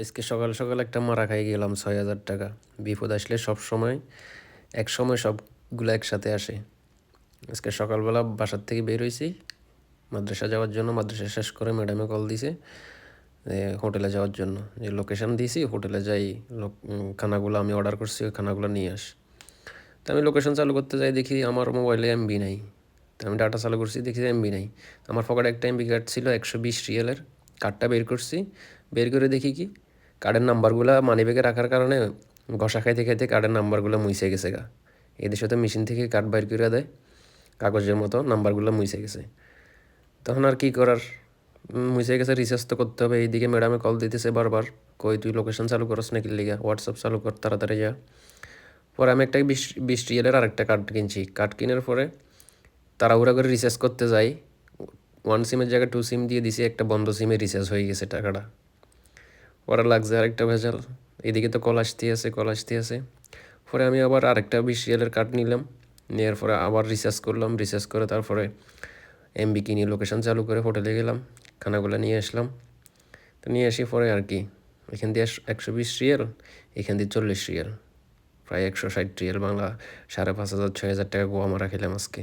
আজকে সকাল সকাল একটা মারা খাই গেলাম ছয় হাজার টাকা। বিপদ আসলে সব সময়, এক সময় সবগুলো একসাথে আসে। আজকে সকালবেলা বাসার থেকে বের হয়েছি, মাদ্রাসা যাওয়ার জন্য, মাদ্রাসা শেষ করে ম্যাডামে কল দিছে হোটেলে যাওয়ার জন্য। যে লোকেশন দিয়েছি, হোটেলে যাই, লোক খানাগুলো আমি অর্ডার করছি, ওই খানাগুলো নিয়ে আস। তো আমি লোকেশন চালু করতে যাই, দেখি আমার মোবাইলে এমবি নাই। তো আমি ডাটা চালু করছি, দেখি এমবি নাই। আমার পকেটে একটা এমবি কার্ড ছিল একশো বিশ রিয়েলের। কার্ডটা বের করছি, বের করে দেখি কি কার্ডের নাম্বারগুলো মানিব্যাগে রাখার কারণে ঘষা খাইতে খাইতে কার্ডের নাম্বারগুলো মুইছে গেছে গা। এদেশে তো মেশিন থেকে কার্ড বাইর করে দেয়, কাগজের মতো নাম্বারগুলো মুইছে গেছে। তখন আর কী করার? মুছে গেছে রিচার্জ তো করতে হবে। এইদিকে ম্যাডামে কল দিতেছে বারবার, কই তুই লোকেশন চালু করস নাকি লিগা? হোয়াটসঅ্যাপ চালু কর, তাড়াতাড়ি যা। পরে আমি একটা বিশ বিশ রিয়েলের আরেকটা কার্ড কিনছি। কার্ড কেনার পরে তাড়াহুড়া করে রিচার্জ করতে যাই। ওয়ান সিমের জায়গায় টু সিম দিয়ে দিছি, একটা বন্ধ সিমে রিচার্জ হয়ে গেছে টাকাটা। পরে লাগছে আরেকটা ভেজাল। এদিকে তো কল আসতে আছে, কল আসতে আছে। পরে আমি আবার আরেকটা বিশ রিয়েলের কার্ড নিলাম। নেওয়ার পরে আবার রিচার্জ করলাম রিচার্জ করে তারপরে এমবি কিনি লোকেশন চালু করে হোটেলে গেলাম, খানাগুলো নিয়ে আসলাম। তো নিয়ে আসি পরে আর কি, এখান দিয়ে একশো বিশ রিয়েল, এখান দিয়ে চল্লিশ রিয়েল। প্রায় একশো ষাট রিয়েল বাংলা সাড়ে পাঁচ হাজার, ছয় হাজার টাকা গোয়া মারা খেলাম আজকে।